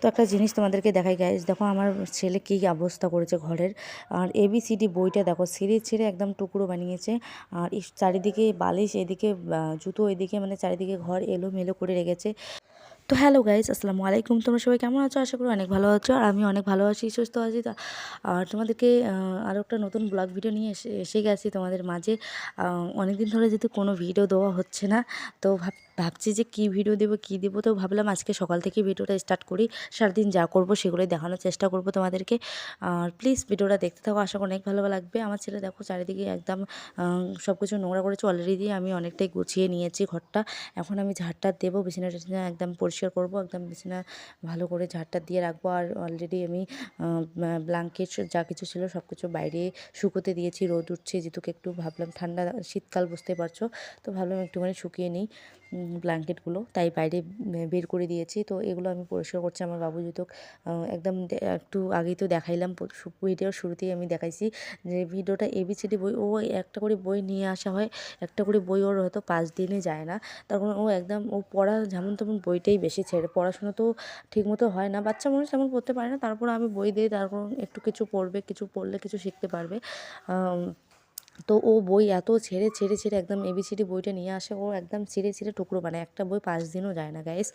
তো একটা জিনিস তোমাদেরকে দেখাই গাইজ দেখো আমার ছেলে কী অবস্থা করেছে ঘরের। আর এবিসিডি বইটা দেখো, ছিঁড়ে ছিঁড়ে একদম টুকরো বানিয়েছে। আর চারিদিকে বালিশ, এদিকে জুতো, এদিকে মানে চারিদিকে ঘর এলোমেলো করে রেখেছে। তো হ্যালো গাইজ আসসালামু আলাইকুম। তোমরা সবাই কেমন আছো? আশা করি অনেক ভালো আছো। আর আমি অনেক ভালো আছি, সুস্থ আছি। আর তোমাদেরকে আরও একটা নতুন ব্লগ ভিডিও নিয়ে এসে এসে গেছি তোমাদের মাঝে। অনেক দিন ধরে যেহেতু কোনো ভিডিও দেওয়া হচ্ছে না, তো ভাব ভাবছি যে কী ভিডিও দেবো, কী দেবো? তো ভাবলাম আজকে সকাল থেকে ভিডিওটা স্টার্ট করি, সারাদিন যা করব সেগুলোই দেখানোর চেষ্টা করব তোমাদেরকে। আর প্লিজ ভিডিওটা দেখতে থাকো, আশা করি অনেক ভালো লাগবে। আমার ছেলে দেখো চারিদিকে একদম সব কিছু নোংরা করেছে অলরেডি আমি অনেকটাই গুছিয়ে নিয়েছি ঘরটা। এখন আমি ঝাড়টা দেবো, বিছানা টিছানা একদম পরিষ্কার করব, একদম বিছানা ভালো করে ঝাড়টা দিয়ে রাখব। আর অলরেডি আমি ব্ল্যাঙ্কেট যা কিছু ছিল সব কিছু বাইরে শুকোতে দিয়েছি, রোদ উঠছে যেহেতু একটু ভাবলাম ঠান্ডা শীতকাল বুঝতে পারছ? তো ভাবলাম একটুখানি শুকিয়ে নিই। ব্ল্যাঙ্কেটগুলো, তাই বাইরে বের করে দিয়েছি। তো এগুলো আমি পরিষ্কার করছি আমার বাবু জুতো একদম একটু আগেই তো দেখাইলাম ভিডিওর শুরুতেই আমি দেখাইছি যে ভিডিওটা এবিসিডি বই, ও একটা করে বই নিয়ে আসা হয়, একটা করে বই ওর হয়তো পাঁচ দিনে যায় না। তখন ও একদম, ও পড়া যেমন তেমন বইটাই বেশি ছেড়ে, পড়াশোনা তো ঠিকমতো হয় না, বাচ্চা মানুষ তেমন পড়তে পারে না। তারপর আমি বই দিই তারপর একটু কিছু পড়বে, কিছু পড়লে কিছু শিখতে পারবে। তো ও বই এত ছেড়ে ছেড়ে ছেড়ে একদম এবিসিডি বইটা নিয়ে আসে। ও একদম ছিঁড়ে ছিঁড়ে টুকরো বানায় একটা বই পাঁচ দিনও যায় না গাইস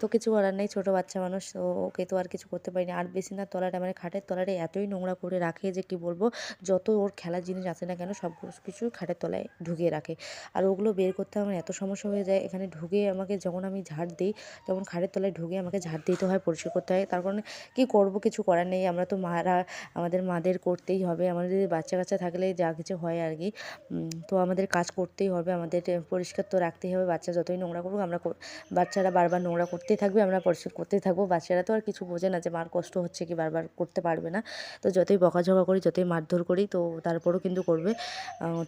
তো কিছু করার নেই, ছোটো বাচ্চা মানুষ, তো ওকে তো আর কিছু করতে পারিনি। আর বেশি না, তলাটা মানে খাটের তলাটা এতই নোংরা করে রাখে যে কি বলব, যত ওর খেলার জিনিস আছে না কেন, সব কিছু খাটের তলায় ঢুকিয়ে রাখে। আর ওগুলো বের করতে আমার এত সমস্যা হয়ে যায়, এখানে ঢুকে আমাকে যখন আমি ঝাড় দিই, তখন খাটের তলায় ঢুকে আমাকে ঝাড় দিতে হয়, পরিষ্কার করতে হয়। তার কারণে কী করব, কিছু করার নেই। আমরা তো মারা, আমাদের মাদের করতেই হবে। আমাদের বাচ্চা কাচ্চা থাকলে যা কিছু হয় আর কি। তো আমাদের কাজ করতেই হবে, আমাদের পরিষ্কার তো রাখতেই হবে, বাচ্চা যতই নোংরা করুক আমরা বাচ্চারা বারবার নোংরা করতেই থাকবে, আমরা পরিষ্কার করতেই থাকব। বাচ্চারা তো আর কিছু বোঝে না যে মার কষ্ট হচ্ছে কি বারবার করতে পারবে না। তো যতই বকাঝকা করি, যতই মারধর করি, তো তারপরও কিন্তু করবে।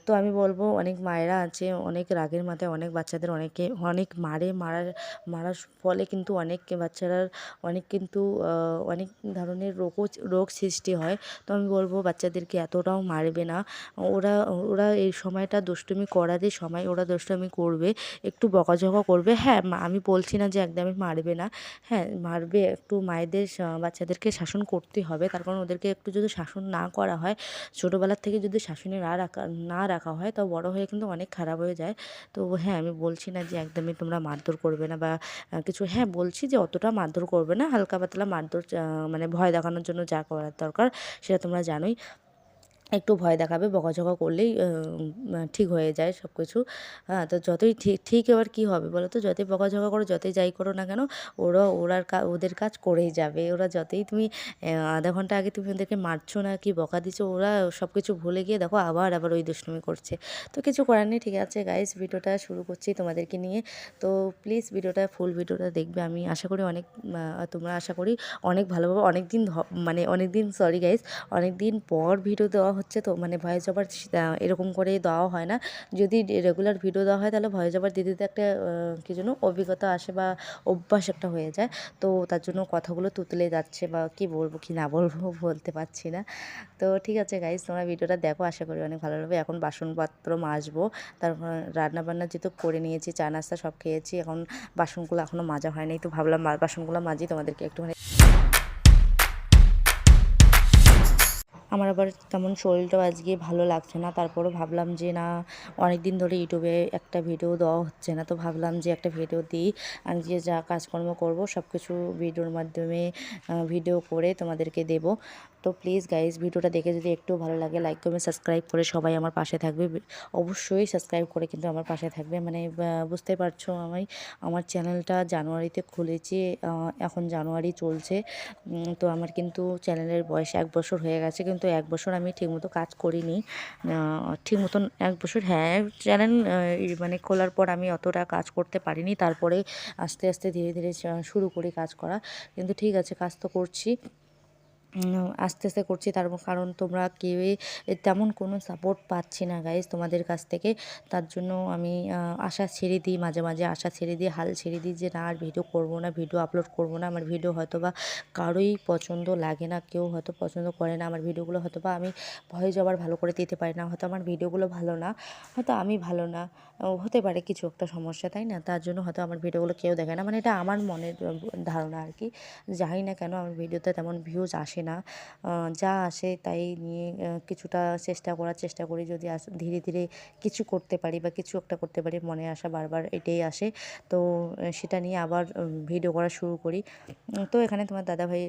তো আমি বলব অনেক মায়েরা আছে, অনেক রাগের মাথায় অনেক বাচ্চাদের অনেকে, অনেক মারে, মারার মারার ফলে কিন্তু অনেক বাচ্চারা, অনেক কিন্তু অনেক ধরনের রোগও, রোগ সৃষ্টি হয়। তো আমি বলব বাচ্চাদেরকে এতটাও মারবে না। ওরা ওরা ওরা এই সময়টা দুষ্টুমি করারই সময়, ওরা দুষ্টুমি করবে, একটু বকাঝকা করবে। হ্যাঁ আমি বলছি না যে একদমই মারবে না। হ্যাঁ মারবে একটু মায়েদের বাচ্চাদেরকে শাসন করতে হবে। তার কারণ ওদেরকে একটু যদি শাসন না করা হয়, ছোটোবেলার থেকে যদি শাসনে না রাখা না রাখা হয়, তো বড় হয়ে কিন্তু অনেক খারাপ হয়ে যায়। তো হ্যাঁ আমি বলছি না যে একদমই তোমরা মারধর করবে না বা কিছু হ্যাঁ বলছি যে অতটা মারধর করবে না। হালকা পাতলা মারধর মানে ভয় দেখানোর জন্য যা করার দরকার, সেটা তোমরা জানোই। একটু ভয় দেখাবে, বকাঝকা করলেই ঠিক হয়ে যায় সব কিছু হ্যাঁ তো যতই ঠিক ঠিক এবার কী হবে বলো তো যতই বকাঝকা করো, যতই যাই করো না কেন, ওরা ওরার ওদের কাজ করেই যাবে। ওরা যতই তুমি আধা ঘণ্টা আগে তুমি ওদেরকে মারছো না কি বকা দিচ্ছ, ওরা সব কিছু ভুলে গিয়ে দেখো আবার আবার ওই দুষ্টুমি করছে। তো কিছু করার নেই, ঠিক আছে গাইস ভিডিওটা শুরু করছি তোমাদেরকে নিয়ে। তো প্লিজ ভিডিওটা ফুল ভিডিওটা দেখবে। আমি আশা করি অনেক তোমরা আশা করি অনেক ভালোভাবে অনেক দিন মানে অনেক দিন সরি গাইস অনেক দিন পর ভিডিও দেওয়া হচ্ছে তো মানে ভয়েস ওভার এরকম করে দেওয়া হয় না। যদি রেগুলার ভিডিও দেওয়া হয়, তাহলে ভয়েস ওভার দিতে একটা কী যেন অভিজ্ঞতা আসে বা অভ্যাস একটা হয়ে যায়। তো তার জন্য কথাগুলো তুতলে যাচ্ছে বা কি বলব, কি না বলব বলতে পারছি না। তো ঠিক আছে গাইজ তোমরা ভিডিওটা দেখো, আশা করি অনেক ভালো লাগবে। এখন বাসনপত্র মাজবো, তারপর রান্না বান্না যেহেতু করে নিয়েছি, চা, নাস্তা সব খেয়েছি, এখন বাসনগুলো এখনও মাজা হয়নি তো ভাবলাম বাসনগুলো মাজি, তোমাদেরকে একটুখানি আমার আবার তেমন শরীরটাও আজকে ভালো লাগছে না। তারপরও ভাবলাম যে, না অনেক দিন ধরে ইউটিউবে একটা ভিডিও দেওয়া হচ্ছে না। তো ভাবলাম যে, একটা ভিডিও দিই। আমি যে, যা কাজকর্ম করব সব কিছু ভিডিওর মাধ্যমে ভিডিও করে তোমাদেরকে দেব। তো প্লিজ গাইজ ভিডিওটা দেখে যদি একটু ভালো লাগে লাইক করবে সাবস্ক্রাইব করে সবাই আমার পাশে থাকবে। অবশ্যই সাবস্ক্রাইব করে কিন্তু আমার পাশে থাকবে। মানে বুঝতে পারছ আমি আমার চ্যানেলটা জানুয়ারিতে খুলেছি এখন জানুয়ারি চলছে। তো আমার কিন্তু চ্যানেলের বয়স এক বছর হয়ে গেছে, কিন্তু এক বছর আমি ঠিকমতো কাজ করিনি। ঠিক মতন এক বছর হ্যাঁ চ্যানেল মানে খোলার পর আমি অতটা কাজ করতে পারিনি। তারপরে আস্তে আস্তে ধীরে ধীরে শুরু করি কাজ করা। কিন্তু ঠিক আছে, কাজ তো করছি। আস্তে আস্তে করছি তার কারণ তোমরা কেউই তেমন কোনো সাপোর্ট পাচ্ছি না গাইজ তোমাদের কাছ থেকে। তার জন্য আমি আশা ছেড়ে দিই, মাঝে মাঝে আশা ছেড়ে দিই, হাল ছেড়ে দিই যে না, আর ভিডিও করব না ভিডিও আপলোড করব না। আমার ভিডিও হয়তো বা কারোই পছন্দ লাগে না, কেউ হয়তো পছন্দ করে না, আমার ভিডিওগুলো হয়তো বা আমি ভয়েস আবার ভালো করে দিতে পারি না, হয়তো আমার ভিডিওগুলো ভালো না, হয়তো আমি ভালো না হতে পারে কিছু একটা সমস্যা, তাই না? তার জন্য হয়তো আমার ভিডিওগুলো কেউ দেখে না। মানে এটা আমার মনের ধারণা আর কি। জানি না কেন, আমার ভিডিওতে তেমন ভিউজ আসে না। যা আসে তাই নিয়ে কিছুটা চেষ্টা করার চেষ্টা করি যদি আস- ধীরে ধীরে কিছু করতে পারি বা কিছু একটা করতে পারি, মনে আসা বারবার এটাই আসে। তো সেটা নিয়ে আবার ভিডিও করা শুরু করি। তো এখানে তোমার দাদাভাই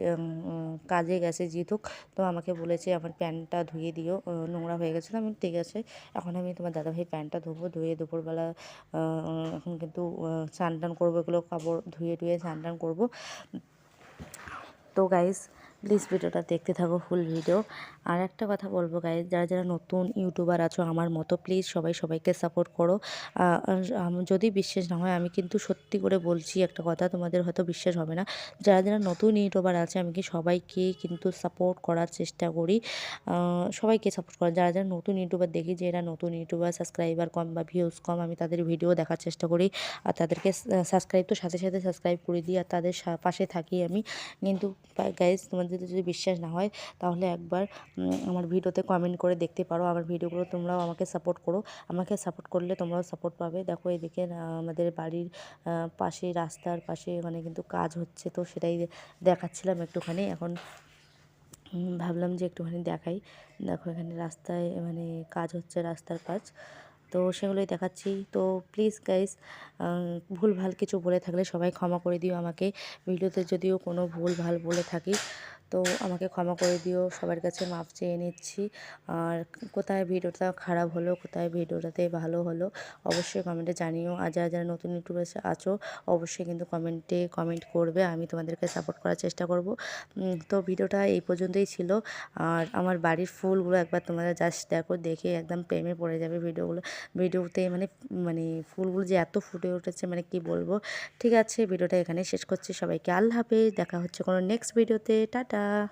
কাজে গেছে জিতুক তো আমাকে বলেছে আমার প্যান্টটা ধুয়ে দিও নোংরা হয়ে গেছিল। আমি ঠিক আছে। এখন আমি তোমার দাদাভাই প্যান্টটা ধোবো, ধুয়ে দুপুরবেলা এখন কিন্তু স্নান টান করব, এগুলো কাপড় ধুয়ে, টুয়ে স্নান টান করব। তো গাইস প্লিজ ভিডিওটা দেখতে থাকো ফুল ভিডিও আর একটা কথা বলব গাইজ যারা যারা নতুন ইউটিউবার আছো আমার মতো প্লিজ সবাই সবাইকে সাপোর্ট করো। যদি বিশ্বাস না হয়, আমি কিন্তু সত্যি করে বলছি একটা কথা, তোমাদের হয়তো বিশ্বাস হবে না। যারা যারা নতুন ইউটিউবার আছে, আমি কি সবাইকে কিন্তু সাপোর্ট করার চেষ্টা করি। সবাইকে সাপোর্ট করা যারা যারা নতুন ইউটিউবার দেখি, যে এরা নতুন ইউটিউবার সাবস্ক্রাইবার কম বা ভিউজ কম, আমি তাদের ভিডিও দেখার চেষ্টা করি। আর তাদেরকে সাবস্ক্রাইব তো সাথে সাথে সাবস্ক্রাইব করে দিই, আর তাদের পাশে থাকি আমি। কিন্তু গাইজ তোমাদের যদি বিশ্বাস না হয়, তাহলে একবার আমার ভিডিওতে কমেন্ট করে দেখতে পারো। আমার ভিডিওগুলো তোমরাও আমাকে সাপোর্ট করো। আমাকে সাপোর্ট করলে তোমরাও সাপোর্ট পাবে। দেখো এদিকে আমাদের বাড়ির পাশে রাস্তার পাশে মানে কিন্তু কাজ হচ্ছে, তো সেটাই দেখাচ্ছিলাম একটুখানি। এখন ভাবলাম যে একটুখানি দেখাই। দেখো এখানে রাস্তায় মানে কাজ হচ্ছে রাস্তার কাজ। তো সেগুলোই দেখাচ্ছি। তো প্লিজ গাইস ভুল ভালো কিছু বলে থাকলে সবাই ক্ষমা করে দিও আমাকে। ভিডিওতে যদিও কোনো ভুল ভালো বলে থাকি তো আমাকে ক্ষমা করে দিও, সবার কাছে মাপ চেয়ে নিচ্ছি। আর কোথায় ভিডিওটা খারাপ হলো, কোথায় ভিডিওটাতে ভালো হলো, অবশ্যই কমেন্টে জানিও। আর যারা যারা নতুন ইউটিউবে আছো, অবশ্যই কিন্তু কমেন্টে কমেন্ট করবে, আমি তোমাদেরকে সাপোর্ট করার চেষ্টা করব। তো ভিডিওটা এই পর্যন্তই ছিল। আর আমার বাড়ির ফুলগুলো একবার তোমরা জাস্ট দেখো, দেখে একদম প্রেমে পড়ে যাবে ভিডিওগুলো। ভিডিওতে মানে মানে ফুলগুলো যে এত ফুটে উঠেছে মানে কি বলব? ঠিক আছে, ভিডিওটা এখানে শেষ করছি সবাইকে। আল্লাহ হাফেজ, দেখা হচ্ছে কোনো নেক্সট ভিডিওতে টাটা। Basta